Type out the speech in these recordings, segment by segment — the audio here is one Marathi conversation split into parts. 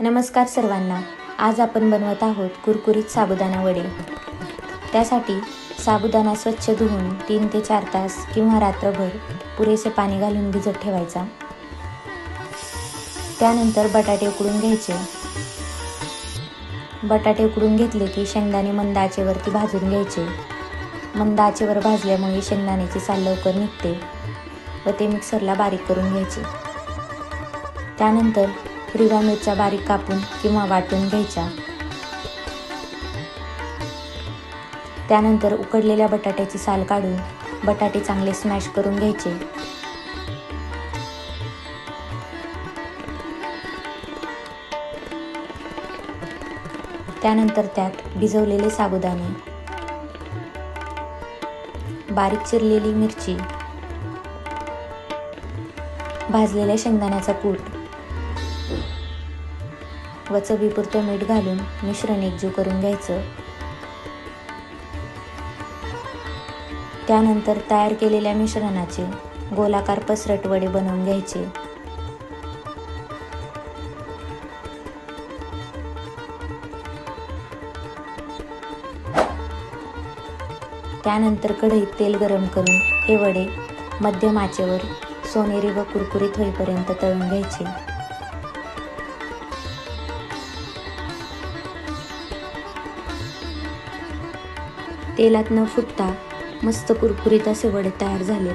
नमस्कार सर्वांना. आज आपण बनवत आहोत कुरकुरीत साबुदाणा वडे. त्यासाठी साबुदाणा स्वच्छ धुवून तीन ते चार तास किंवा रात्रभर पुरेसे पाणी घालून भिजत ठेवायचा. त्यानंतर बटाटे उकडून घ्यायचे. बटाटे उकडून घेतले की शेंगदाणे मंद आचेवरती भाजून घ्यायचे. मंद आचेवर भाजल्यामुळे शेंगदाण्याची साल लवकर निघते व ते मिक्सरला बारीक करून घ्यायचे. त्यानंतर हिरव्या मिरच्या बारीक कापून किंवा वाटून घ्यायच्या. त्यानंतर उकडलेल्या बटाट्याची साल काढून बटाटे चांगले स्मॅश करून घ्यायचे. त्यानंतर त्यात भिजवलेले साबुदाणे. बारीक चिरलेली मिरची. भाजलेल्या शेंगदाण्याचा कूट. व चवीपुरतं मीठ घालून मिश्रण एकजीव करून घ्यायचं. त्यानंतर तयार केलेल्या मिश्रणाचे गोलाकार पसरट वडे बनवून घ्यायचे. त्यानंतर कढईत तेल गरम करून हे वडे मध्यम आचेवर सोनेरी व कुरकुरीत होईपर्यंत तळून घ्यायचे. तेलात न फुटता मस्त कुरकुरीत असे वडे तयार झाले.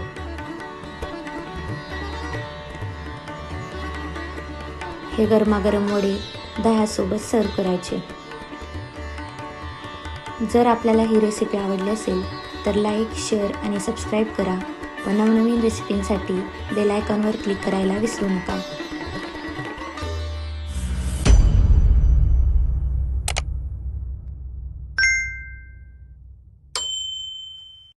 हे गरमागरम वडे दह्यासोबत सर्व करायचे. जर आपल्याला ही रेसिपी आवडली असेल तर लाईक शेअर आणि सबस्क्राईब करा व नवनवीन रेसिपींसाठी बेल आयकॉनवर क्लिक करायला विसरू नका.